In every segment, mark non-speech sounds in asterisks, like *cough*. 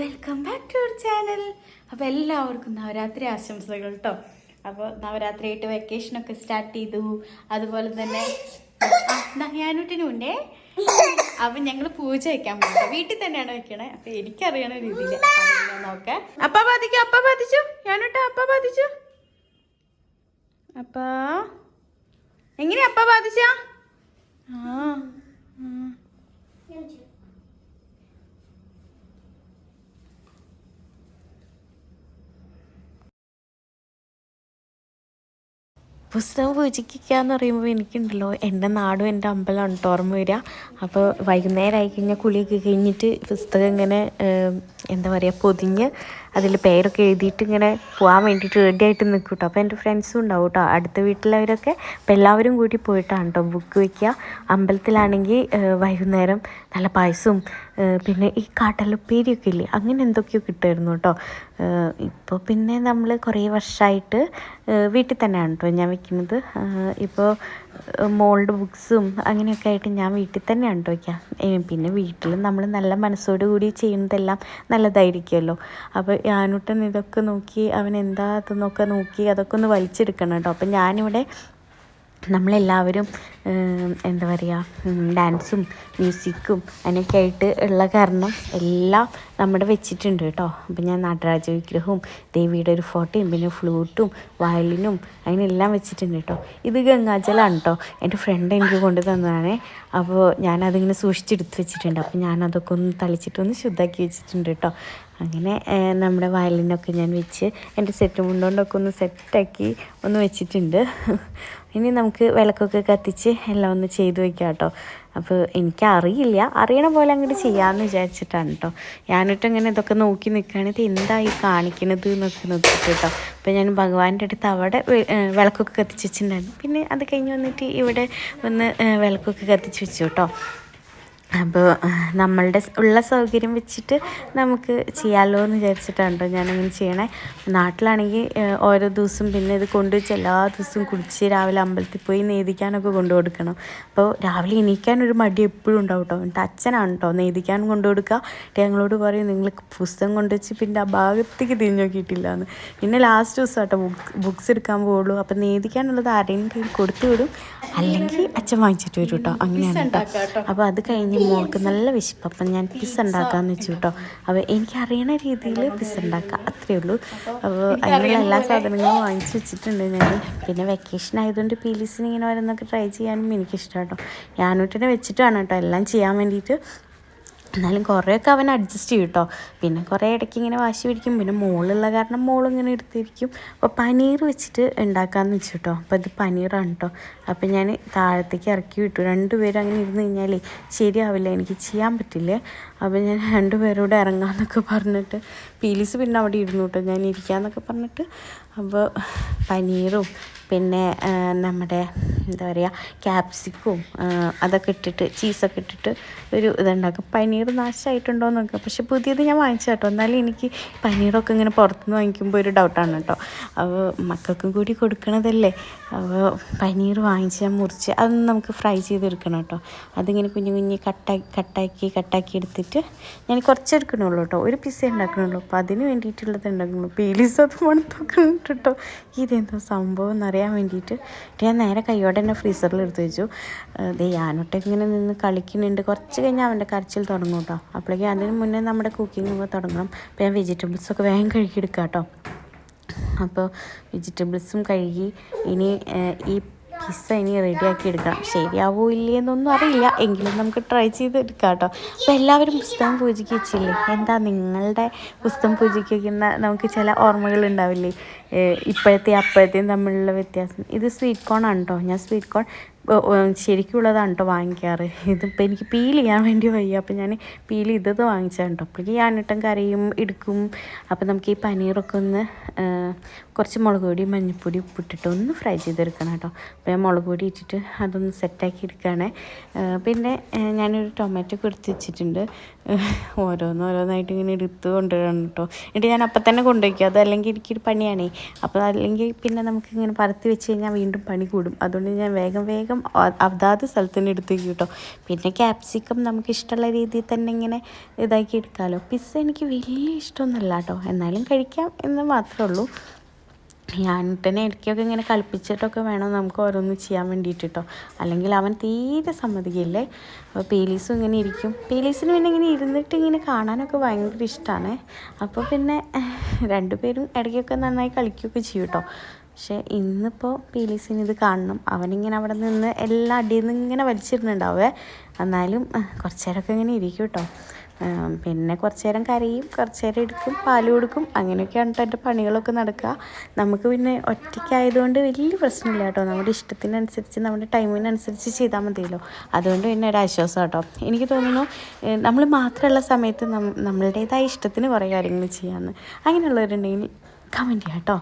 Welcome back to our channel അപ്പോൾ എല്ലാവർക്കും നവരാത്രി ആശംസകൾ കേട്ടോ അപ്പോൾ നവരാത്രി ആയിട്ട് വെക്കേഷനൊക്കെ സ്റ്റാർട്ട് ചെയ്തു. അതുപോലെ തന്നെ ഞാനൂട്ടിനുണ്ടേ അപ്പം ഞങ്ങൾ പൂജ വയ്ക്കാൻ പോകുന്നത് വീട്ടിൽ തന്നെയാണ് വെക്കണേ. അപ്പം എനിക്കറിയണ രീതിയിൽ നോക്കാം. അപ്പ ബാധിക്കും അപ്പ ബാധിച്ചു. ഞാനൂട്ട അപ്പ ബാധിച്ചു. അപ്പ. എങ്ങനെയാ അപ്പ ബാധിച്ച? ആ. പുസ്തകം പൂജിക്കാന്ന് പറയുമ്പോൾ എനിക്കുണ്ടല്ലോ. എന്റെ നാടും എന്റെ അമ്പലമാണ് കേട്ടോ ഓർമ്മ വരിക അപ്പോൾ വൈകുന്നേരം ആയി കഴിഞ്ഞാൽ കുളിയൊക്കെ കഴിഞ്ഞിട്ട് പുസ്തകം ഇങ്ങനെ എന്താ പറയുക പൊതിഞ്ഞ് അതിൽ പേരൊക്കെ എഴുതിയിട്ട് ഇങ്ങനെ പോകാൻ വേണ്ടിയിട്ട് റെഡി ആയിട്ട് നിൽക്കും കേട്ടോ അപ്പോൾ എന്റെ ഫ്രണ്ട്സും ഉണ്ടാവും കേട്ടോ അടുത്ത വീട്ടിലവരൊക്കെ അപ്പോൾ എല്ലാവരും കൂടി പോയിട്ടാണ് കേട്ടോ ബുക്ക് വയ്ക്കുക അമ്പലത്തിലാണെങ്കിൽ വൈകുന്നേരം നല്ല പായസവും പിന്നെ ഈ കാട്ടലുപ്പേരിയൊക്കെ ഇല്ലേ അങ്ങനെ എന്തൊക്കെയോ കിട്ടുമായിരുന്നു കേട്ടോ ഇപ്പോൾ പിന്നെ നമ്മൾ കുറേ വർഷമായിട്ട് വീട്ടിൽ തന്നെയാണ് കേട്ടോ ഞാൻ വെക്കുന്നത്. ഏഹ്, ഇപ്പോൾ മോൾഡ് ബുക്സും അങ്ങനെയൊക്കെ ആയിട്ട് ഞാൻ വീട്ടിൽ തന്നെ കേട്ടോ വയ്ക്കുക പിന്നെ വീട്ടിൽ നമ്മൾ നല്ല മനസ്സോടു കൂടി ചെയ്യുന്നതെല്ലാം നല്ലതായിരിക്കുമല്ലോ. അപ്പോൾ ഞാനുട്ടൻ ഇതൊക്കെ നോക്കി അവൻ എന്താ അതെന്നൊക്കെ നോക്കി അതൊക്കെ ഒന്ന് വലിച്ചെടുക്കണം കേട്ടോ അപ്പം ഞാനിവിടെ നമ്മളെല്ലാവരും എന്താ പറയുക ഡാൻസും മ്യൂസിക്കും അതിനൊക്കെ ആയിട്ട് ഉള്ള കാരണം എല്ലാം നമ്മുടെ വെച്ചിട്ടുണ്ട് കേട്ടോ. അപ്പം ഞാൻ നടരാജ വിഗ്രഹവും ദേവിയുടെ ഒരു ഫോട്ടോയും പിന്നെ ഫ്ലൂട്ടും വയലിനും അതിനെല്ലാം വെച്ചിട്ടുണ്ട് കേട്ടോ. ഇത് ഗംഗാജലാണ് കേട്ടോ. എന്റെ ഫ്രണ്ട് എനിക്ക് കൊണ്ട് തന്നതാണ്. അപ്പോൾ ഞാനതിങ്ങനെ സൂക്ഷിച്ചെടുത്ത് വെച്ചിട്ടുണ്ട്. അപ്പോൾ ഞാനതൊക്കെ ഒന്ന് തളിച്ചിട്ടൊന്ന് ശുദ്ധാക്കി വെച്ചിട്ടുണ്ട് കേട്ടോ. അങ്ങനെ നമ്മുടെ വയലിനൊക്കെ ഞാൻ വെച്ച് എന്റെ സെറ്റ് മുണ്ടോണ്ടൊക്കെ ഒന്ന് സെറ്റാക്കി ഒന്ന് വെച്ചിട്ടുണ്ട്. ഇനി നമുക്ക് വിളക്കൊക്കെ കത്തിച്ച് എല്ലാം ഒന്ന് ചെയ്തു വെക്കാം കേട്ടോ. അപ്പോൾ എനിക്കറിയില്ല. അറിയണ പോലെ അങ്ങോട്ട് ചെയ്യാമെന്ന് വിചാരിച്ചിട്ടാണ് കേട്ടോ. ഞാനിട്ട് ഇങ്ങനെ ഇതൊക്കെ നോക്കി നിൽക്കുകയാണ് ഇത് എന്താ ഈ കാണിക്കണത് എന്നൊക്കെ നോക്കിയിട്ട് കേട്ടോ. അപ്പോൾ ഞാൻ ഭഗവാന്റെ അടുത്ത് അവിടെ വിളക്കൊക്കെ കത്തിച്ച് വെച്ചിട്ടുണ്ടായിരുന്നു. പിന്നെ അത് കഴിഞ്ഞ് വന്നിട്ട് ഇവിടെ ഒന്ന് വിളക്കൊക്കെ കത്തിച്ച് വെച്ചു കേട്ടോ. അപ്പോൾ നമ്മളുടെ ഉള്ള സൗകര്യം വെച്ചിട്ട് നമുക്ക് ചെയ്യാമല്ലോ എന്ന് വിചാരിച്ചിട്ടാണ് കേട്ടോ ഞാനങ്ങനെ ചെയ്യണേ. നാട്ടിലാണെങ്കിൽ ഓരോ ദിവസം പിന്നെ ഇത് കൊണ്ടുവച്ച് എല്ലാ ദിവസവും കുടിച്ച് രാവിലെ അമ്പലത്തിൽ പോയി നെയ്തിക്കാനൊക്കെ കൊണ്ടു കൊടുക്കണം. അപ്പോൾ രാവിലെ എണീക്കാനൊരു മടി എപ്പോഴും ഉണ്ടാവും കേട്ടോ എന്നിട്ട് അച്ഛനാണ് കേട്ടോ നെയ്തിക്കാൻ കൊണ്ടു കൊടുക്കുക ഞങ്ങളോട് പറയും നിങ്ങൾ പുസ്തകം കൊണ്ടുവച്ച് പിന്നെ ആ ഭാഗത്തേക്ക് തിരിഞ്ഞു നോക്കിയിട്ടില്ല എന്ന് പിന്നെ ലാസ്റ്റ് ദിവസം കേട്ടോ ബുക്ക് ബുക്സ് എടുക്കാൻ പോവുള്ളൂ. അപ്പോൾ നെയ്തിക്കാനുള്ളത് ആരെങ്കിലും കയ്യിൽ കൊടുത്തു വിടും. അല്ലെങ്കിൽ അച്ഛൻ വാങ്ങിച്ചിട്ട് വരും കേട്ടോ അങ്ങനെയാണ് കേട്ടോ അപ്പോൾ അത് കഴിഞ്ഞ് മോൾക്ക് നല്ല വിശപ്പ്. അപ്പം ഞാൻ പിസ്സ ഉണ്ടാക്കാമെന്ന് വെച്ചു കേട്ടോ. അപ്പോൾ എനിക്ക് അറിയണ രീതിയിൽ പിസ്സ ഉണ്ടാക്കാം. അത്രയേ ഉള്ളൂ. അപ്പോൾ അതിനുള്ള എല്ലാ സാധനങ്ങളും വാങ്ങിച്ച് വെച്ചിട്ടുണ്ട് ഞാൻ. പിന്നെ വെക്കേഷൻ ആയതുകൊണ്ട് പീലീസിന് ഇങ്ങനെ വരുന്നൊക്കെ ട്രൈ ചെയ്യാനും എനിക്കിഷ്ടം കേട്ടോ. ഞാനൂട്ടിനെ വെച്ചിട്ടാണ് കേട്ടോ. എല്ലാം ചെയ്യാൻ വേണ്ടിയിട്ട് എന്നാലും കുറേയൊക്കെ അവൻ അഡ്ജസ്റ്റ് ചെയ്യും കേട്ടോ പിന്നെ കുറേ ഇടയ്ക്ക് ഇങ്ങനെ വാശി പിടിക്കും. പിന്നെ മോളുള്ള കാരണം മോളിങ്ങനെ എടുത്തിരിക്കും. അപ്പോൾ പനീർ വെച്ചിട്ട് ഉണ്ടാക്കാമെന്ന് വെച്ചു കേട്ടോ അപ്പോൾ ഇത് പനീറാണ് കേട്ടോ അപ്പോൾ ഞാൻ താഴത്തേക്ക് ഇറക്കി വിട്ടു. രണ്ടുപേരും അങ്ങനെ ഇരുന്ന് കഴിഞ്ഞാലേ ശരിയാവില്ല. എനിക്ക് ചെയ്യാൻ പറ്റില്ലേ. അപ്പോൾ ഞാൻ രണ്ടുപേരോട് ഇറങ്ങാമെന്നൊക്കെ പറഞ്ഞിട്ട് പീലീസ് പിന്നെ അവിടെ ഇരുന്നു കേട്ടോ ഞാൻ ഇരിക്കാമെന്നൊക്കെ പറഞ്ഞിട്ട് അപ്പോൾ പനീറും പിന്നെ നമ്മുടെ എന്താ പറയുക ക്യാപ്സിക്കും അതൊക്കെ ഇട്ടിട്ട് ചീസൊക്കെ ഇട്ടിട്ട് ഒരു ഇതുണ്ടാക്കും. പനീർ നാശമായിട്ടുണ്ടോ എന്ന് നോക്കാം പക്ഷെ പുതിയത് ഞാൻ വാങ്ങിച്ചു കേട്ടോ എന്നാലും എനിക്ക് പനീറൊക്കെ ഇങ്ങനെ പുറത്തുനിന്ന് വാങ്ങിക്കുമ്പോൾ ഒരു ഡൗട്ടാണ് കേട്ടോ അപ്പോൾ മക്കൾക്കും കൂടി കൊടുക്കണതല്ലേ. അപ്പോൾ പനീർ വാങ്ങിച്ച് മുറിച്ച് അതൊന്ന് നമുക്ക് ഫ്രൈ ചെയ്തെടുക്കണം കേട്ടോ അതിങ്ങനെ കുഞ്ഞു കുഞ്ഞു കട്ടാക്കി കട്ടാക്കി കട്ടാക്കി എടുത്തിട്ട് ഞാൻ കുറച്ച് എടുക്കണുള്ളൂ കേട്ടോ ഒരു പിസ്സ ഉണ്ടാക്കണുള്ളൂ. അപ്പോൾ അതിന് വേണ്ടിയിട്ടുള്ളത് ഉണ്ടാക്കണുള്ളൂ. പീലീസ് അത് മണത്തൊക്കെയുണ്ട് കേട്ടോ ഇതെന്തോ സംഭവം എന്നറിയാൻ വേണ്ടിയിട്ട് ഞാൻ നേരെ കൈയോടെ തന്നെ ഫ്രീസറിൽ എടുത്തു വെച്ചു. ദേ ഞാനൊട്ട് ഇങ്ങനെ നിന്ന് കളിക്കുന്നുണ്ട്. കുറച്ച് കഴിഞ്ഞാൽ അവന്റെ കരച്ചിൽ തുടങ്ങും കേട്ടോ അപ്പോഴേക്കും അതിന് മുന്നേ നമ്മുടെ കുക്കിംഗ് ഒക്കെ തുടങ്ങണം. അപ്പോൾ ഞാൻ വെജിറ്റബിൾസ് ഒക്കെ വേഗം കഴുകിയെടുക്കാം കേട്ടോ അപ്പോൾ വെജിറ്റബിൾസും കഴുകി. ഇനി ഈ പിസ്സ ഇനി റെഡിയാക്കി എടുക്കണം. ശരിയാവോ ഇല്ലേ എന്നൊന്നും അറിയില്ല. എങ്കിലും നമുക്ക് ട്രൈ ചെയ്ത് എടുക്കാം കേട്ടോ. അപ്പോൾ എല്ലാവരും പുസ്തകം പൂജയ്ക്ക് വെച്ചില്ലേ? എന്താ നിങ്ങളുടെ പുസ്തകം പൂജയ്ക്ക് വയ്ക്കുന്ന നമുക്ക് ചില ഓർമ്മകൾ ഉണ്ടാവില്ലേ? ഇപ്പോഴത്തെ അപ്പോഴത്തെയും തമ്മിലുള്ള വ്യത്യാസം. ഇത് സ്വീറ്റ് കോൺ ആണ് കേട്ടോ ഞാൻ സ്വീറ്റ് കോൺ ശരിക്കുള്ളതാണ് കേട്ടോ വാങ്ങിക്കാറ്. ഇതിപ്പോൾ എനിക്ക് പീൽ ചെയ്യാൻ വേണ്ടി വയ്യ. അപ്പോൾ ഞാൻ പീൽ ചെയ്തത് വാങ്ങിച്ചാണ് കേട്ടോ അപ്പോഴേക്ക് ഞാനിട്ടും കറിയും എടുക്കും. അപ്പോൾ നമുക്ക് ഈ പനീറൊക്കെ ഒന്ന് കുറച്ച് മുളക് പൊടി മഞ്ഞൾപ്പൊടി ഉപ്പിട്ടിട്ട് ഒന്ന് ഫ്രൈ ചെയ്തെടുക്കണം കേട്ടോ അപ്പോൾ ഞാൻ മുളക് പൊടി ഇട്ടിട്ട് അതൊന്ന് സെറ്റാക്കി എടുക്കുകയാണേ പിന്നെ ഞാനൊരു ടൊമാറ്റോ ഒക്കെ എടുത്ത് വെച്ചിട്ടുണ്ട്. ഓരോന്ന് ഓരോന്നായിട്ട് ഇങ്ങനെ എടുത്ത് കൊണ്ടുവരണം കേട്ടോ എന്നിട്ട് ഞാൻ അപ്പം തന്നെ കൊണ്ടുപോയിക്കും അതല്ലെങ്കിൽ എനിക്കൊരു പണിയാണേ. അപ്പോൾ അല്ലെങ്കിൽ പിന്നെ നമുക്ക് ഇങ്ങനെ പരത്തി വെച്ച് കഴിഞ്ഞാൽ വീണ്ടും പണി കൂടും. അതുകൊണ്ട് ഞാൻ വേഗം വേഗം മാത്രം അതാത് സ്ഥലത്തിന് എടുത്ത് കേട്ടോ പിന്നെ ക്യാപ്സിക്കം നമുക്ക് ഇഷ്ടമുള്ള രീതിയിൽ തന്നെ ഇങ്ങനെ ഇതാക്കി എടുക്കാമല്ലോ പിസ്സ എനിക്ക് വലിയ ഇഷ്ടമൊന്നുമല്ല കേട്ടോ എന്നാലും കഴിക്കാം എന്ന് മാത്രമേ ഉള്ളൂ. ഞാൻ തന്നെ ഇടയ്ക്കൊക്കെ ഇങ്ങനെ കളിപ്പിച്ചിട്ടൊക്കെ വേണം നമുക്ക് ഓരോന്ന് ചെയ്യാൻ വേണ്ടിയിട്ട് കേട്ടോ അല്ലെങ്കിൽ അവൻ തീരെ സമ്മതിക്കില്ലേ? അപ്പോൾ പീലീസും ഇങ്ങനെ ഇരിക്കും. പീലീസിന് പിന്നെ ഇങ്ങനെ ഇരുന്നിട്ട് ഇങ്ങനെ കാണാനൊക്കെ ഭയങ്കര ഇഷ്ടമാണ് അപ്പോൾ പിന്നെ രണ്ടുപേരും ഇടയ്ക്കൊക്കെ നന്നായി കളിക്കുകയൊക്കെ ചെയ്യും കേട്ടോ പക്ഷേ ഇന്നിപ്പോൾ പീലീസിന് ഇത് കാണണം. അവനിങ്ങനെ അവിടെ നിന്ന് എല്ലാ അടിയിൽ നിന്ന് ഇങ്ങനെ വലിച്ചിരുന്നുണ്ടാവേ എന്നാലും കുറച്ച് നേരമൊക്കെ ഇങ്ങനെ ഇരിക്കും കേട്ടോ പിന്നെ കുറച്ച് നേരം കരയും കുറച്ച് നേരം എടുക്കും പാൽ കൊടുക്കും. അങ്ങനെയൊക്കെയാണ് കേട്ടോ എന്റെ പണികളൊക്കെ നടക്കുക. നമുക്ക് പിന്നെ ഒറ്റയ്ക്കായതുകൊണ്ട് വലിയ പ്രശ്നമില്ല കേട്ടോ നമ്മുടെ ഇഷ്ടത്തിനനുസരിച്ച് നമ്മുടെ ടൈമിനനുസരിച്ച് ചെയ്താൽ മതിയല്ലോ. അതുകൊണ്ട് പിന്നെ ഒരു ആശ്വാസം കേട്ടോ എനിക്ക് തോന്നുന്നു നമ്മൾ മാത്രമുള്ള സമയത്ത് നമ്മളുടേതായ ഇഷ്ടത്തിന് കുറേ കാര്യങ്ങൾ ചെയ്യാമെന്ന് അങ്ങനെയുള്ളവരുണ്ടെങ്കിൽ കമന്റ് ചെയ്യാം കേട്ടോ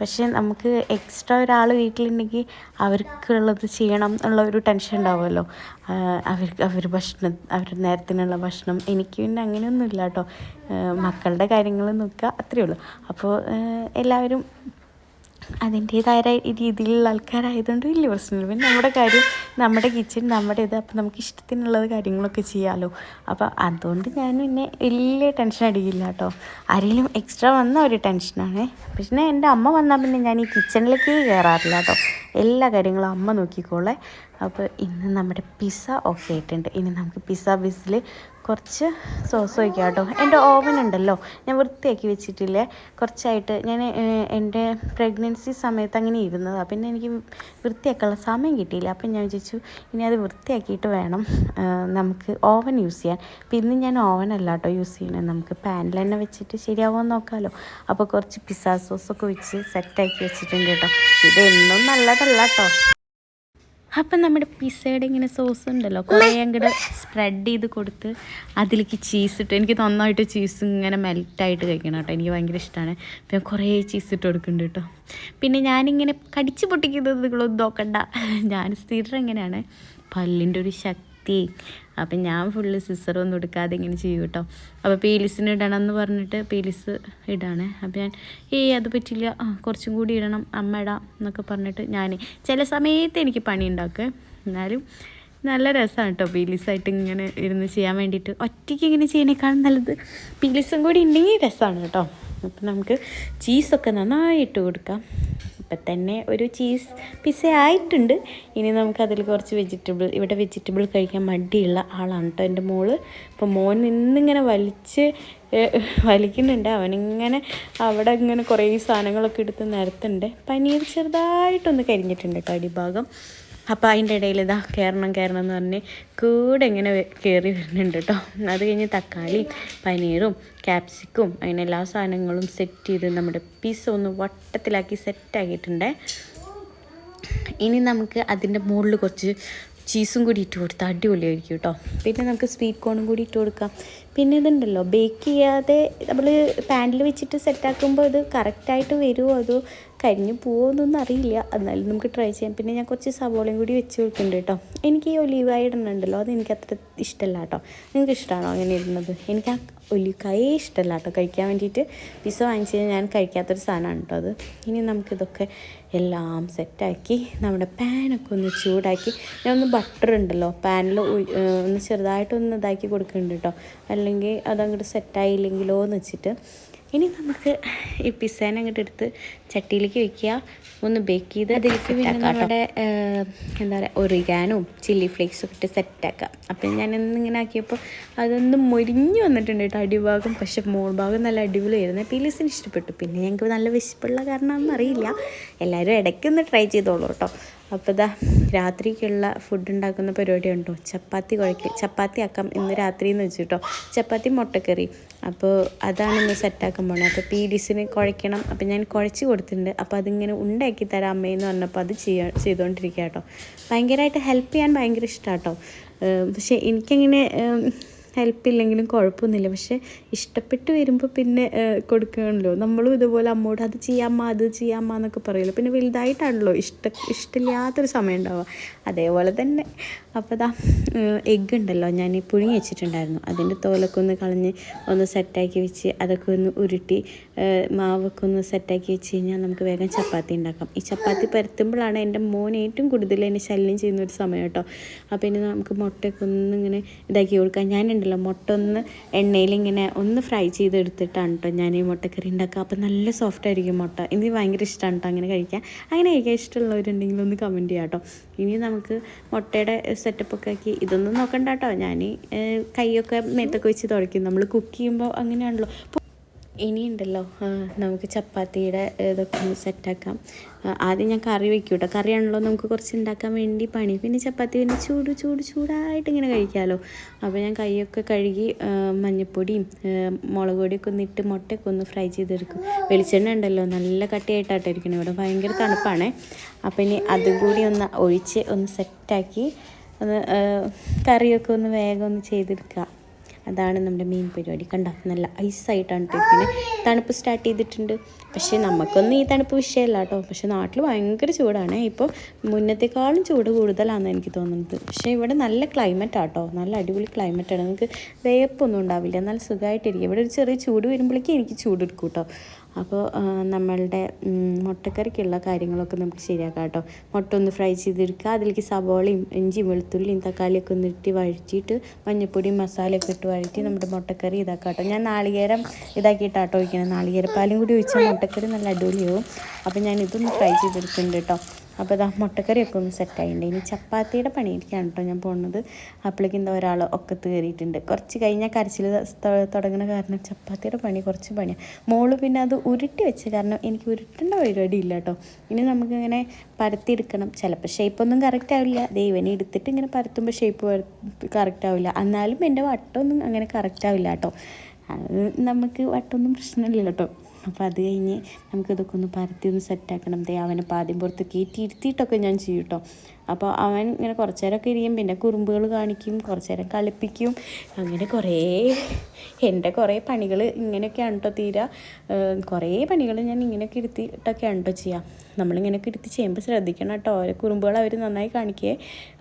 പക്ഷേ നമുക്ക് എക്സ്ട്രാ ഒരാൾ വീട്ടിലുണ്ടെങ്കിൽ അവർക്കുള്ളത് ചെയ്യണം എന്നുള്ള ഒരു ടെൻഷൻ ഉണ്ടാവുമല്ലോ അവർക്ക് അവർ ഭക്ഷണം അവർ നേരത്തിനുള്ള ഭക്ഷണം എനിക്ക് പിന്നെ അങ്ങനെയൊന്നുമില്ല കേട്ടോ. മക്കളുടെ കാര്യങ്ങൾ നോക്കുക അത്രയേ ഉള്ളൂ. അപ്പോൾ എല്ലാവരും അതിന്റേതായ രീതിയിലുള്ള ആൾക്കാരായതുകൊണ്ട് വലിയ പ്രശ്നമില്ല. പിന്നെ നമ്മുടെ കാര്യം നമ്മുടെ കിച്ചൺ നമ്മുടെ ഇത്. അപ്പം നമുക്ക് ഇഷ്ടത്തിനുള്ളത് കാര്യങ്ങളൊക്കെ ചെയ്യാമല്ലോ അപ്പോൾ അതുകൊണ്ട് ഞാൻ പിന്നെ വലിയ ടെൻഷൻ അടിക്കില്ല കേട്ടോ. ആരെങ്കിലും എക്സ്ട്രാ വന്ന ഒരു ടെൻഷനാണ് പിന്നെ എന്റെ അമ്മ വന്നാൽ പിന്നെ ഞാൻ ഈ കിച്ചണിലേക്ക് കയറാറില്ല കേട്ടോ. എല്ലാ കാര്യങ്ങളും അമ്മ നോക്കിക്കോളെ. അപ്പോൾ ഇന്ന് നമ്മുടെ പിസ്സ ഓക്കെ ആയിട്ടുണ്ട്. ഇനി നമുക്ക് പിസ്സ ബിസിൽ കുറച്ച് സോസ് ഒഴിക്കാം കേട്ടോ എന്റെ ഓവൻ ഉണ്ടല്ലോ ഞാൻ വൃത്തിയാക്കി വെച്ചിട്ടില്ലേ? കുറച്ചായിട്ട് ഞാൻ എന്റെ പ്രഗ്നൻസി സമയത്ത് അങ്ങനെ ഇരുന്നതാണ് പിന്നെ എനിക്ക് വൃത്തിയാക്കാനുള്ള സമയം കിട്ടിയില്ല. അപ്പം ഞാൻ വിചാരിച്ചു ഇനി അത് വൃത്തിയാക്കിയിട്ട് വേണം നമുക്ക് ഓവൻ യൂസ് ചെയ്യാൻ. പിന്നെ ഞാൻ ഓവൻ അല്ല കേട്ടോ യൂസ് ചെയ്യണേ നമുക്ക് പാനിൽ തന്നെ വെച്ചിട്ട് ശരിയാവുമോ എന്ന് നോക്കാമല്ലോ അപ്പോൾ കുറച്ച് പിസ്സ സോസൊക്കെ വെച്ച് സെറ്റാക്കി വെച്ചിട്ടുണ്ട് കേട്ടോ. ഇത് എന്നും നല്ലതല്ല കേട്ടോ. അപ്പം നമ്മുടെ പിസ്സയുടെ ഇങ്ങനെ സോസ് ഉണ്ടല്ലോ കുറേ അങ്ങോട്ട് സ്പ്രെഡ് ചെയ്ത് കൊടുത്ത് അതിലേക്ക് ചീസ് ഇട്ട് എനിക്ക് നന്നായിട്ട് ചീസ് ഇങ്ങനെ മെൽറ്റായിട്ട് കഴിക്കണം കേട്ടോ. എനിക്ക് ഭയങ്കര ഇഷ്ടമാണ് പിന്നെ കുറേ ചീസ് ഇട്ട് കൊടുക്കുന്നുണ്ട് കേട്ടോ. പിന്നെ ഞാനിങ്ങനെ കടിച്ച് പൊട്ടിക്കുന്നത് നിങ്ങളൊന്നും നോക്കണ്ട. *laughs* ഞാൻ സ്ഥിരം എങ്ങനെയാണ് പല്ലിന്റെ ഒരു ശക്തി അപ്പം ഞാൻ ഫുള്ള് സിസറൊന്നും എടുക്കാതെ ഇങ്ങനെ ചെയ്യും കേട്ടോ അപ്പോൾ പീലിസിന് ഇടണം എന്ന് പറഞ്ഞിട്ട് പീലിസ് ഇടാണ്. അപ്പോൾ ഞാൻ ഏയ് അത് പറ്റില്ല. കുറച്ചും കൂടി ഇടണം. അമ്മ ഇടാം എന്നൊക്കെ പറഞ്ഞിട്ട് ഞാൻ ചില സമയത്ത് എനിക്ക് പണി ഉണ്ടാക്കുക എന്നാലും നല്ല രസമാണ് കേട്ടോ പീലിസായിട്ട് ഇങ്ങനെ ഇരുന്ന് ചെയ്യാൻ വേണ്ടിയിട്ട്. ഒറ്റയ്ക്ക് ഇങ്ങനെ ചെയ്യണേക്കാളും നല്ലത് പീലിസും കൂടി ഉണ്ടെങ്കിൽ രസമാണ് കേട്ടോ അപ്പം നമുക്ക് ചീസൊക്കെ നന്നായിട്ട് കൊടുക്കാം. ഇപ്പം തന്നെ ഒരു ചീസ് പിസ്സ ആയിട്ടുണ്ട്. ഇനി നമുക്കതിൽ കുറച്ച് വെജിറ്റബിൾ ഇവിടെ വെജിറ്റബിൾ കഴിക്കാൻ മടിയുള്ള ആളാണ് കേട്ടോ എന്റെ മോൾ. അപ്പോൾ മോൻ നിന്നിങ്ങനെ വലിച്ച് വലിക്കുന്നുണ്ട്. അവനിങ്ങനെ അവിടെ ഇങ്ങനെ കുറേ സാധനങ്ങളൊക്കെ എടുത്ത് നിരത്തുണ്ട് പനീർ ചെറുതായിട്ടൊന്ന് കരിഞ്ഞിട്ടുണ്ട് കേട്ടോ അടിഭാഗം. അപ്പോൾ അതിന്റെ ഇടയിൽ ഇതാ കയറണം കയറണം എന്ന് പറഞ്ഞ് കൂടെ ഇങ്ങനെ കയറി വരുന്നുണ്ട് കേട്ടോ അത് കഴിഞ്ഞ് തക്കാളിയും പനീറും ക്യാപ്സിക്കും അങ്ങനെ എല്ലാ സാധനങ്ങളും സെറ്റ് ചെയ്ത് നമ്മുടെ പീസ് ഒന്ന് വട്ടത്തിലാക്കി സെറ്റാക്കിയിട്ടുണ്ടേ ഇനി നമുക്ക് അതിന്റെ മുകളിൽ കുറച്ച് ചീസും കൂടി ഇട്ട് കൊടുത്താൽ അടിപൊളിയായിരിക്കും കേട്ടോ പിന്നെ നമുക്ക് സ്വീറ്റ് കോണും കൂടി ഇട്ട് കൊടുക്കാം. പിന്നെ ഇതുണ്ടല്ലോ ബേക്ക് ചെയ്യാതെ നമ്മൾ പാനിൽ വെച്ചിട്ട് സെറ്റാക്കുമ്പോൾ ഇത് കറക്റ്റായിട്ട് വരുമോ അതോ കരിഞ്ഞു പോവോ എന്നൊന്നും അറിയില്ല. എന്നാലും നമുക്ക് ട്രൈ ചെയ്യാം. പിന്നെ ഞാൻ കുറച്ച് സവോളയും കൂടി വെച്ച് കൊടുക്കുന്നുണ്ട് കേട്ടോ എനിക്ക് ഈ ഒലീവായി ഇടുന്നുണ്ടല്ലോ അത് എനിക്ക് അത്ര ഇഷ്ടമല്ല കേട്ടോ നിങ്ങൾക്ക് ഇഷ്ടമാണോ അങ്ങനെ ഇടുന്നത്? എനിക്ക് ആ ഒലിക്കായേ ഇഷ്ടമല്ല കേട്ടോ കഴിക്കാൻ വേണ്ടിയിട്ട് പിസ വാങ്ങിച്ച് കഴിഞ്ഞാൽ ഞാൻ കഴിക്കാത്തൊരു സാധനമാണ് കേട്ടോ അത്. ഇനി നമുക്കിതൊക്കെ എല്ലാം സെറ്റാക്കി നമ്മുടെ പാനൊക്കെ ഒന്ന് ചൂടാക്കി. ഞാൻ ഒന്ന് ബട്ടർ ഉണ്ടല്ലോ പാനിൽ ഒന്ന് ചെറുതായിട്ടൊന്ന് ഇതാക്കി കൊടുക്കുന്നുണ്ട് കേട്ടോ അല്ലെങ്കിൽ അതങ്ങോട്ട് സെറ്റായില്ലെങ്കിലോ എന്ന് വെച്ചിട്ട് ഇനി നമുക്ക് ഈ പിസ്സേനെ അങ്ങോട്ട് എടുത്ത് ചട്ടിയിലേക്ക് വെക്കുക. ഒന്ന് ബേക്ക് ചെയ്ത് അതിലേക്ക് പിന്നെ നമ്മുടെ എന്താ പറയുക ഒറിഗാനും ചില്ലി ഫ്ലേക്സും ഒക്കെ ഇട്ട് സെറ്റാക്കാം അപ്പം ഞാൻ ഇങ്ങനെ ആക്കിയപ്പോൾ അതൊന്ന് മുരിഞ്ഞു വന്നിട്ടുണ്ട് കേട്ടോ. അടിഭാഗം പക്ഷെ മോൾ ഭാഗം നല്ല അടിപൊളിയായിരുന്നു പീലീസിന് ഇഷ്ടപ്പെട്ടു. പിന്നെ ഞങ്ങൾക്ക് നല്ല വിശപ്പുള്ള കാരണമാണെന്ന് അറിയില്ല. എല്ലാവരും ഇടയ്ക്കൊന്ന് ട്രൈ ചെയ്തോളൂ കേട്ടോ. അപ്പോൾ ഇതാ രാത്രിക്കുള്ള ഫുഡ് ഉണ്ടാക്കുന്ന പരിപാടി ഉണ്ടോ ചപ്പാത്തി കുഴക്കി ചപ്പാത്തി ആക്കാം ഇന്ന് രാത്രി എന്ന് വെച്ചിട്ടോ. ചപ്പാത്തി മുട്ടക്കറി. അപ്പോൾ അതാണ് ഇന്ന് സെറ്റാക്കാൻ പോണത് അപ്പോൾ പി ഡിസിന് കുഴയ്ക്കണം അപ്പോൾ ഞാൻ കുഴച്ച് കൊടുത്തിട്ടുണ്ട്. അപ്പോൾ അതിങ്ങനെ ഉണ്ടാക്കി തരാം അമ്മയെന്ന് പറഞ്ഞപ്പോൾ അത് ചെയ്യാ ചെയ്തുകൊണ്ടിരിക്കുക കേട്ടോ. ഭയങ്കരമായിട്ട് ഹെൽപ്പ് ചെയ്യാൻ ഭയങ്കര ഇഷ്ടമാണ് കേട്ടോ. പക്ഷേ എനിക്കങ്ങനെ ഏം, ഹെൽപ്പ് ഇല്ലെങ്കിലും കുഴപ്പമൊന്നുമില്ല. പക്ഷെ ഇഷ്ടപ്പെട്ട് വരുമ്പോൾ പിന്നെ കൊടുക്കണമല്ലോ. നമ്മളും ഇതുപോലെ അമ്മോട് അത് ചെയ്യാമ്മ അത് ചെയ്യാമ്മ എന്നൊക്കെ പറയുമല്ലോ. പിന്നെ വലുതായിട്ടാണല്ലോ. ഇഷ്ട ഇഷ്ടമില്ലാത്തൊരു സമയം ഉണ്ടാവുക. അതേപോലെ തന്നെ അപ്പോൾ അതാ എഗ്ഗ് ഉണ്ടല്ലോ. ഞാൻ പുഴുങ്ങി വെച്ചിട്ടുണ്ടായിരുന്നു. അതിന്റെ തോലൊക്കെ ഒന്ന് കളഞ്ഞ് ഒന്ന് സെറ്റാക്കി വെച്ച് അതൊക്കെ ഒന്ന് ഉരുട്ടി മാവൊക്കെ ഒന്ന് സെറ്റാക്കി വെച്ച് കഴിഞ്ഞാൽ നമുക്ക് വേഗം ചപ്പാത്തി ഉണ്ടാക്കാം. ഈ ചപ്പാത്തി പരത്തുമ്പോഴാണ് എന്റെ മോൻ ഏറ്റവും കൂടുതൽ എന്നെ ശല്യം ചെയ്യുന്ന ഒരു സമയം കേട്ടോ. അപ്പോൾ ഇനി നമുക്ക് മുട്ടയൊക്കെ ഒന്ന് ഇങ്ങനെ ഇതാക്കി കൊടുക്കാം. ഞാനുണ്ടല്ലോ മുട്ട ഒന്ന് എണ്ണയിൽ ഇങ്ങനെ ഒന്ന് ഫ്രൈ ചെയ്തെടുത്തിട്ടാണ് കേട്ടോ ഞാൻ ഈ മുട്ടക്കറി ഉണ്ടാക്കുക. അപ്പോൾ നല്ല സോഫ്റ്റ് ആയിരിക്കും മുട്ട. എനിക്ക് ഭയങ്കര ഇഷ്ടമാണ് കേട്ടോ അങ്ങനെ കഴിക്കാൻ. അങ്ങനെ കഴിക്കാൻ ഇഷ്ടമുള്ളവരുണ്ടെങ്കിൽ ഒന്ന് കമന്റ് ചെയ്യാം കേട്ടോ ഇനി നമുക്ക് മുട്ടയുടെ സെറ്റപ്പൊക്കെ ആക്കി ഇതൊന്നും നോക്കണ്ട കേട്ടോ ഞാൻ കൈയൊക്കെ മേത്തൊക്കെ വെച്ച് തുടയ്ക്കും. നമ്മൾ കുക്ക് ചെയ്യുമ്പോൾ അങ്ങനെയാണല്ലോ. ഇനിയുണ്ടല്ലോ. നമുക്ക് ചപ്പാത്തിയുടെ ഇതൊക്കെ ഒന്ന് സെറ്റാക്കാം ആദ്യം ഞാൻ കറി വെക്കും കേട്ടോ കറിയാണല്ലോ നമുക്ക് കുറച്ച് ഉണ്ടാക്കാൻ വേണ്ടി പണി. പിന്നെ ചപ്പാത്തി പിന്നെ ചൂട് ചൂട് ചൂടായിട്ട് ഇങ്ങനെ കഴിക്കാമല്ലോ അപ്പോൾ ഞാൻ കൈയൊക്കെ കഴുകി മഞ്ഞൾപ്പൊടിയും മുളക് പൊടിയൊക്കെ ഒന്ന് ഇട്ട് മുട്ടയൊക്കെ ഒന്ന് ഫ്രൈ ചെയ്തെടുക്കും. വെളിച്ചെണ്ണ ഉണ്ടല്ലോ നല്ല കട്ടിയായിട്ടായിട്ടിരിക്കണം ഇവിടെ ഭയങ്കര തണുപ്പാണ്. അപ്പോൾ ഇനി അതും കൂടി ഒന്ന് ഒഴിച്ച് ഒന്ന് സെറ്റാക്കി ഒന്ന് കറിയൊക്കെ ഒന്ന് വേഗം ഒന്ന് ചെയ്തെടുക്കുക അതാണ് നമ്മുടെ മെയിൻ പരിപാടി. കണ്ടോ? നല്ല ഐസായിട്ടാണ് ഇട്ടിരിക്കുന്നത് തണുപ്പ് സ്റ്റാർട്ട് ചെയ്തിട്ടുണ്ട്. പക്ഷേ നമുക്കൊന്നും ഈ തണുപ്പ് വിഷയമല്ല കേട്ടോ. പക്ഷേ നാട്ടിൽ ഭയങ്കര ചൂടാണ്. ഇപ്പോൾ മുന്നത്തെക്കാളും ചൂട് കൂടുതലാണെന്ന് എനിക്ക് തോന്നുന്നത്. പക്ഷേ ഇവിടെ നല്ല ക്ലൈമറ്റ് ആട്ടോ നല്ല അടിപൊളി ക്ലൈമറ്റാണ് നിങ്ങൾക്ക് വേപ്പൊന്നും ഉണ്ടാവില്ല. നല്ല സുഖമായിട്ടിരിക്കും ഇവിടെ ഒരു ചെറിയ ചൂട് വരുമ്പോഴേക്കും എനിക്ക് ചൂട് എടുക്കും കേട്ടോ. അപ്പോൾ നമ്മളുടെ മുട്ടക്കറിക്കുള്ള കാര്യങ്ങളൊക്കെ നമുക്ക് ശരിയാക്കാം കേട്ടോ. മുട്ട ഒന്ന് ഫ്രൈ ചെയ്തെടുക്കുക. അതിലേക്ക് സവോളയും ഇഞ്ചിയും വെളുത്തുള്ളിയും തക്കാളിയൊക്കെ ഒന്ന് ഇട്ട് വഴറ്റിയിട്ട് മഞ്ഞൾപ്പൊടിയും മസാലയൊക്കെ ഇട്ട് വഴറ്റി നമ്മുടെ മുട്ടക്കറി ഇതാക്കാം കേട്ടോ. ഞാൻ നാളികേരം ഇതാക്കിയിട്ടാട്ടോ ഒഴിക്കണം നാളികേരപ്പാലും കൂടി ഒഴിച്ചാൽ മുട്ടക്കറി നല്ല അടിപൊളിയാവും. അപ്പോൾ ഞാൻ ഇതൊന്ന് ഫ്രൈ ചെയ്തെടുക്കുന്നുണ്ട് കേട്ടോ. അപ്പോൾ ഇതാ മുട്ടക്കറിയൊക്കെ ഒന്ന് സെറ്റായിട്ടുണ്ട് ഇനി ചപ്പാത്തിയുടെ പണിയിരിക്കാണ് കേട്ടോ ഞാൻ പോകുന്നത് അപ്പോഴേക്കും എന്താ ഒരാൾ ഒക്കത്ത് കയറിയിട്ടുണ്ട് കുറച്ച് കഴിഞ്ഞാൽ കരച്ചിൽ തുടങ്ങുന്ന കാരണം ചപ്പാത്തിയുടെ പണി കുറച്ച് പണിയാണ് മോൾ പിന്നെ അത് ഉരുട്ടി വെച്ച കാരണം എനിക്ക് ഉരുട്ടേണ്ട പരിപാടി ഇല്ല കേട്ടോ ഇനി നമുക്കിങ്ങനെ പരത്തിയെടുക്കണം ചിലപ്പോൾ ഷേപ്പൊന്നും കറക്റ്റ് ആവില്ല. ദൈവനെ എടുത്തിട്ട് ഇങ്ങനെ പരത്തുമ്പോൾ ഷേപ്പ് കറക്റ്റ് ആവില്ല. എന്നാലും എന്റെ വട്ടമൊന്നും അങ്ങനെ കറക്റ്റ് ആവില്ല കേട്ടോ അത് നമുക്ക് വട്ടമൊന്നും പ്രശ്നമില്ല കേട്ടോ അപ്പോൾ അത് കഴിഞ്ഞ് നമുക്കിതൊക്കെ ഒന്ന് പരത്തി ഒന്ന് സെറ്റാക്കണം ദേ അവനെ പാദ്യം പുറത്ത് കയറ്റി ഇരുത്തിയിട്ടൊക്കെ ഞാൻ ചെയ്യും കേട്ടോ അപ്പോൾ അവൻ ഇങ്ങനെ കുറച്ച് നേരമൊക്കെ ഇരിക്കും. പിന്നെ കുറുമ്പുകൾ കാണിക്കും കുറച്ച് നേരം കളിപ്പിക്കും. അങ്ങനെ കുറേ എന്റെ കുറേ പണികൾ ഇങ്ങനെയൊക്കെയാണ് കേട്ടോ തീരാ. കുറേ പണികൾ ഞാൻ ഇങ്ങനെയൊക്കെ ഇരുത്തിയിട്ടൊക്കെയാണ് കേട്ടോ ചെയ്യാം. നമ്മളിങ്ങനെയൊക്കെ എടുത്ത് ചെയ്യുമ്പോൾ ശ്രദ്ധിക്കണം കേട്ടോ ഓരോ കുറുമ്പുകൾ അവർ നന്നായി കാണിക്കേ.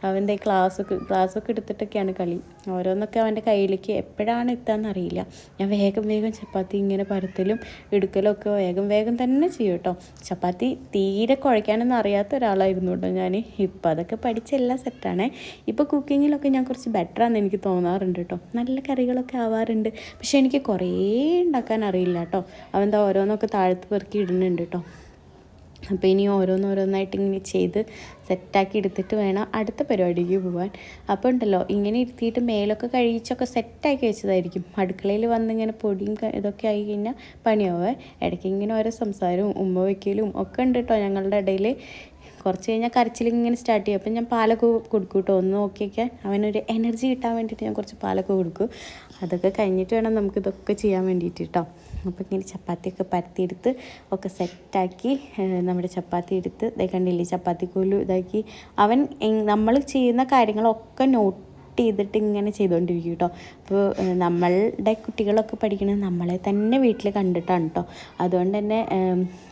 അവന്റെ ക്ലാസ്സൊക്കെ ക്ലാസ്സൊക്കെ എടുത്തിട്ടൊക്കെയാണ് കളി. ഓരോന്നൊക്കെ അവന്റെ കയ്യിലേക്ക് എപ്പോഴാണ് എത്താമെന്നറിയില്ല ഞാൻ വേഗം വേഗം ചപ്പാത്തി ഇങ്ങനെ പരത്തലും എടുക്കലും ഒക്കെ വേഗം വേഗം തന്നെ ചെയ്യും കേട്ടോ ചപ്പാത്തി തീരെ കുഴയ്ക്കാനൊന്നും അറിയാത്ത ഒരാളായിരുന്നു കേട്ടോ ഞാൻ ഇപ്പം അതൊക്കെ പഠിച്ചെല്ലാം സെറ്റാണ് ഇപ്പോൾ കുക്കിങ്ങിലൊക്കെ ഞാൻ കുറച്ച് ബെറ്ററാണെന്ന് എനിക്ക് തോന്നാറുണ്ട് കേട്ടോ നല്ല കറികളൊക്കെ ആവാറുണ്ട്. പക്ഷേ എനിക്ക് കുറേ ഉണ്ടാക്കാൻ അറിയില്ല കേട്ടോ അവൻ ഓരോന്നൊക്കെ താഴത്ത് പെറുക്കി ഇടുന്നുണ്ട് കേട്ടോ അപ്പോൾ ഇനി ഓരോന്നോരോന്നായിട്ട് ഇങ്ങനെ ചെയ്ത് സെറ്റാക്കി എടുത്തിട്ട് വേണം അടുത്ത പരിപാടിക്ക് പോകാൻ അപ്പോൾ ഉണ്ടല്ലോ ഇങ്ങനെ ഇരുത്തിയിട്ട് മേലൊക്കെ കഴിച്ചൊക്കെ സെറ്റാക്കി വെച്ചതായിരിക്കും. അടുക്കളയിൽ വന്നിങ്ങനെ പൊടിയും ഇതൊക്കെ ആയി കഴിഞ്ഞാൽ പണിയാവേ ഇടയ്ക്ക് ഇങ്ങനെ ഓരോ സംസാരവും ഉമ്മ വയ്ക്കലും ഒക്കെ ഉണ്ട് കേട്ടോ ഞങ്ങളുടെ ഇടയിൽ കുറച്ച് കഴിഞ്ഞാൽ കരച്ചിലിങ്ങനെ സ്റ്റാർട്ട് ചെയ്യും. അപ്പം ഞാൻ പാലൊക്കെ കൊടുക്കും കേട്ടോ ഒന്ന് നോക്കിയൊക്കെ. അവനൊരു എനർജി കിട്ടാൻ വേണ്ടിയിട്ട് ഞാൻ കുറച്ച് പാലൊക്കെ കൊടുക്കും. അതൊക്കെ കഴിഞ്ഞിട്ട് വേണം നമുക്ക് ഇതൊക്കെ ചെയ്യാൻ വേണ്ടിയിട്ട് കേട്ടോ അപ്പോൾ ഇങ്ങനെ ചപ്പാത്തിയൊക്കെ പരത്തിയെടുത്ത് ഒക്കെ സെറ്റാക്കി നമ്മുടെ ചപ്പാത്തി എടുത്ത് ഇതായി കണ്ടില്ലേ ചപ്പാത്തിക്കൂലും ഇതാക്കി. അവൻ നമ്മൾ ചെയ്യുന്ന കാര്യങ്ങളൊക്കെ നോട്ട് ചെയ്തിട്ട് ഇങ്ങനെ ചെയ്തുകൊണ്ടിരിക്കും കേട്ടോ അപ്പോൾ നമ്മളുടെ കുട്ടികളൊക്കെ പഠിക്കുന്നത് നമ്മളെ തന്നെ വീട്ടിൽ കണ്ടിട്ടാണ് കേട്ടോ അതുകൊണ്ട് തന്നെ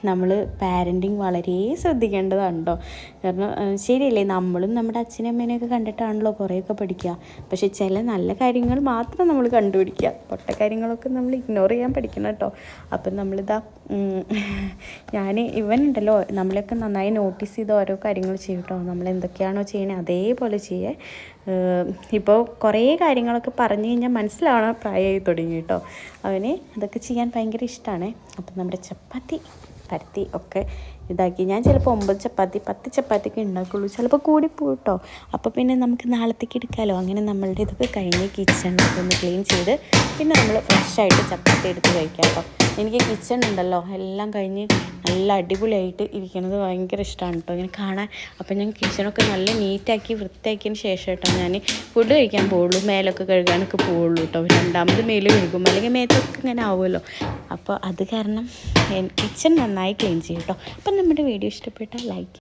നമ്മൾ പാരന്റിങ് വളരെ ശ്രദ്ധിക്കേണ്ടതാണ് കേട്ടോ കാരണം ശരിയല്ലേ നമ്മളും നമ്മുടെ അച്ഛനും അമ്മേനെയൊക്കെ കണ്ടിട്ടാണല്ലോ കുറേയൊക്കെ പഠിക്കുക. പക്ഷേ ചില നല്ല കാര്യങ്ങൾ മാത്രം നമ്മൾ കണ്ടുപിടിക്കുക. പൊട്ട കാര്യങ്ങളൊക്കെ നമ്മൾ ഇഗ്നോർ ചെയ്യാൻ പഠിക്കണം കേട്ടോ അപ്പം നമ്മളിതാ ഞാൻ ഇവൻ ഉണ്ടല്ലോ നമ്മളെയൊക്കെ നന്നായി നോട്ടീസ് ചെയ്ത് ഓരോ കാര്യങ്ങൾ ചെയ്യും കേട്ടോ നമ്മൾ എന്തൊക്കെയാണോ ചെയ്യണേ അതേപോലെ ചെയ്യേ. ഇപ്പോൾ കുറേ കാര്യങ്ങളൊക്കെ പറഞ്ഞു കഴിഞ്ഞാൽ മനസ്സിലാവണം പ്രായമായി തുടങ്ങി കേട്ടോ. അവന് അതൊക്കെ ചെയ്യാൻ ഭയങ്കര ഇഷ്ടമാണ് അപ്പം നമ്മുടെ ചപ്പാത്തി പരത്തി ഒക്കെ ഇതാക്കി. ഞാൻ ചിലപ്പോൾ ഒമ്പത് ചപ്പാത്തി പത്ത് ചപ്പാത്തിയൊക്കെ ഉണ്ടാക്കുള്ളൂ ചിലപ്പോൾ കൂടി കേട്ടോ. അപ്പോൾ പിന്നെ നമുക്ക് നാളത്തേക്ക് എടുക്കാമല്ലോ അങ്ങനെ നമ്മളുടെ ഇതൊക്കെ കഴിഞ്ഞ് കിച്ചണൊക്കെ ഒന്ന് ക്ലീൻ ചെയ്ത് പിന്നെ നമ്മൾ ഫ്രഷായിട്ട് ചപ്പാത്തി എടുത്ത് കഴിക്കാം കേട്ടോ. എനിക്ക് കിച്ചൺ ഉണ്ടല്ലോ. എല്ലാം കഴിഞ്ഞ് നല്ല അടിപൊളിയായിട്ട് ഇരിക്കുന്നത് ഭയങ്കര ഇഷ്ടമാണ് കേട്ടോ ഇങ്ങനെ കാണാൻ അപ്പം ഞാൻ കിച്ചണൊക്കെ നല്ല നീറ്റാക്കി വൃത്തിയാക്കിയതിന് ശേഷം കേട്ടോ ഞാൻ ഫുഡ് കഴിക്കാൻ പോവുള്ളൂ. മേലൊക്കെ കഴുകാനൊക്കെ പോവുള്ളൂ കേട്ടോ രണ്ടാമത് മേൽ കഴുകും. അല്ലെങ്കിൽ മേത്തൊക്കെ ഇങ്ങനെ ആവുമല്ലോ. അപ്പോൾ അത് കാരണം കിച്ചൺ നന്നായി ക്ലീൻ ചെയ്യും കേട്ടോ അപ്പം നമ്മുടെ വീഡിയോ ഇഷ്ടപ്പെട്ടാൽ ലൈക്ക്